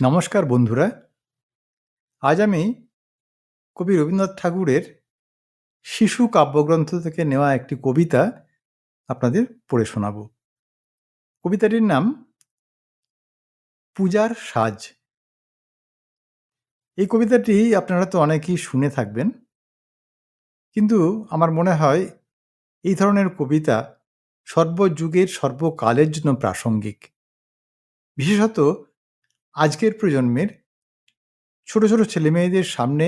নমস্কার বন্ধুরা। আজ আমি কবি রবীন্দ্রনাথ ঠাকুরের শিশু কাব্যগ্রন্থ থেকে নেওয়া একটি কবিতা আপনাদের পড়ে শোনাব। কবিতাটির নাম পূজার সাজ। এই কবিতাটি আপনারা তো অনেকেই শুনে থাকবেন, কিন্তু আমার মনে হয় এই ধরনের কবিতা সর্বযুগের সর্বকালের জন্য প্রাসঙ্গিক। বিশেষত আজকের প্রজন্মের ছোট ছোট ছেলেমেয়েদের সামনে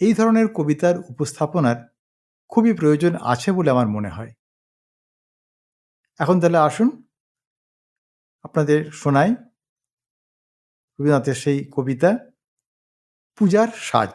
এই ধরনের কবিতার উপস্থাপনার খুবই প্রয়োজন আছে বলে আমার মনে হয়। এখন তাহলে আসুন আপনাদের শোনাই রবীন্দ্রনাথের সেই কবিতা, পূজার সাজ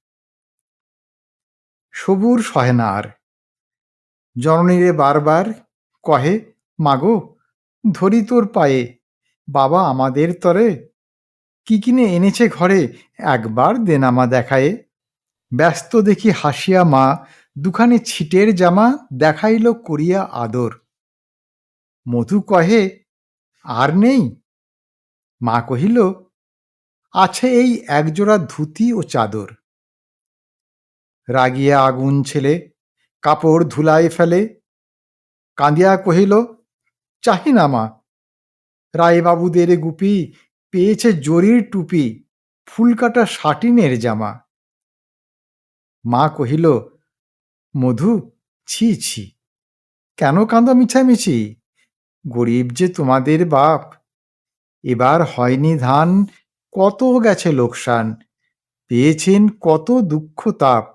সবুর সহে না আর। জননীরে বারবার কহে, মাগো, ধরি তোর পায়ে, বাবা আমাদের তরে, কি কিনে এনেছে ঘরে, একবার দেনামা দেখায়ে। ব্যস্ত দেখি হাসিয়া মা, দুখানি ছিটের জামা দেখাইল করিয়া আদর। মধু কহে, আর নেই? মা কহিল, আছে এই একজোড়া ধুতি ও চাদর। রাগিয়া আগুন ছেলে, কাপড় ধুলায় ফেলে। কাঁদিয়া কহিল, চাহি না মা, রায়বাবুদের গুপি পেয়েছে জরির টুপি, ফুলকাটা সাটিনের জামা। মা কহিল, মধু, ছি ছি, কেন কাঁদ মিছামিছি? গরিব যে তোমাদের বাপ, এবার হয়নি ধান, কত গেছে লোকসান, পেয়েছেন কত দুঃখ তাপ।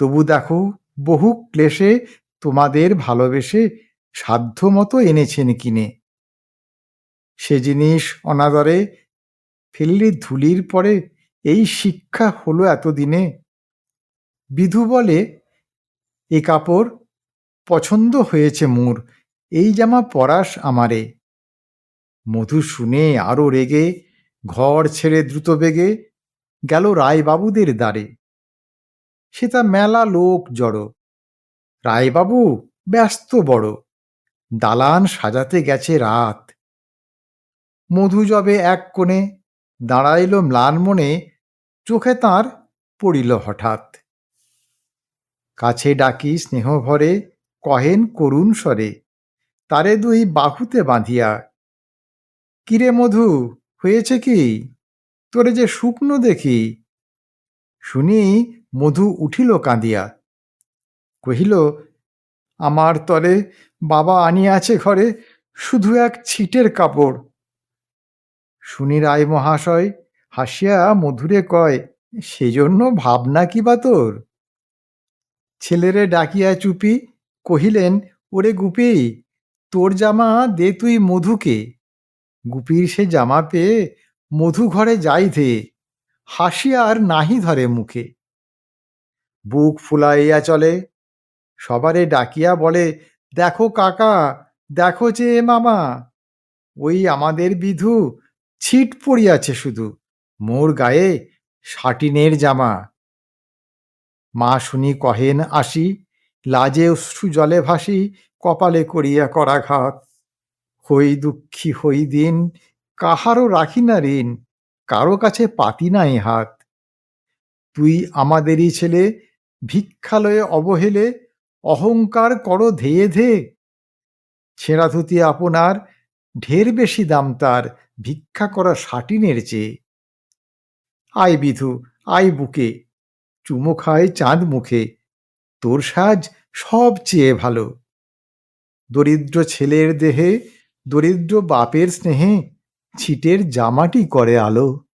তবু দেখো, বহু ক্লেশে তোমাদের ভালোবেসে সাধ্য মতো এনেছেন কিনে। সে জিনিস অনাদরে ফেললি ধুলির পরে এই শিক্ষা হলো এতদিনে। বিধু বলে, এ কাপড় পছন্দ হয়েছে মোর, এই জামা পরাস আমারে। মধু শুনে আরও রেগে, ঘর ছেড়ে দ্রুত বেগে গেল রায়বাবুদের দ্বারে। সে তা মেলা লোক জড়ো। রায়বাবু ব্যস্ত বড়। দালান সাজাতে গেছে রাত। মধু জবে এক কোণে দাঁড়াইল ম্লান মনে, চোখে তাঁর পড়িল হঠাৎ। কাছে ডাকি স্নেহ ভরে কহেন করুণ স্বরে, তারে দুই বাহুতে বাঁধিয়া, কিরে মধু, হয়েছে কি? তোরে যে শুকনো দেখি। শুনি মধু উঠিল কাঁদিয়া। কহিল, আমার তলে বাবা আনিয়াছে ঘরে শুধু এক ছিটের কাপড়। শুনি রায় মহাশয়, হাসিয়া মধুরে কয়, সেজন্য ভাবনা কি বা তোর? ছেলেরে ডাকিয়া চুপি, কহিলেন, ওরে গুপি, তোর জামা দে তুই মধুকে। গুপির সে জামা পেয়ে মধু ঘরে যাই ধে। হাসিয়া আর নাহি ধরে মুখে। বুক ফুলাইয়া চলে। সবারে ডাকিয়া বলে, দেখো কাকা, দেখো যে মামা, ওই আমাদের বিধু ছিট পড়িয়াছে শুধু, মোর গায়ে সাটিনের জামা। মা শুনি কহেন আসি, লাজে অশ্রু জলে ভাসি, কপালে করিয়া করাঘাত। হই দুঃখী, হই দিন, কাহারও রাখি না ঋণ, কারও কাছে পাতি নাই হাত। তুই আমাদেরই ছেলে ভিক্ষালয়ে অবহেলে অহংকার করো ধেয়ে ধে ছেঁড়া ধুতি আপনার, ঢের বেশি দাম তার, ভিক্ষা করা সাটিনের চেয়ে। আয় বিধু, আয় বুকে, চুমো খায় চাঁদ মুখে, তোর সাজ সব চেয়ে ভালো। দরিদ্র ছেলের দেহে, দরিদ্র বাপের স্নেহে, ছিটের জামাটি করে আলো।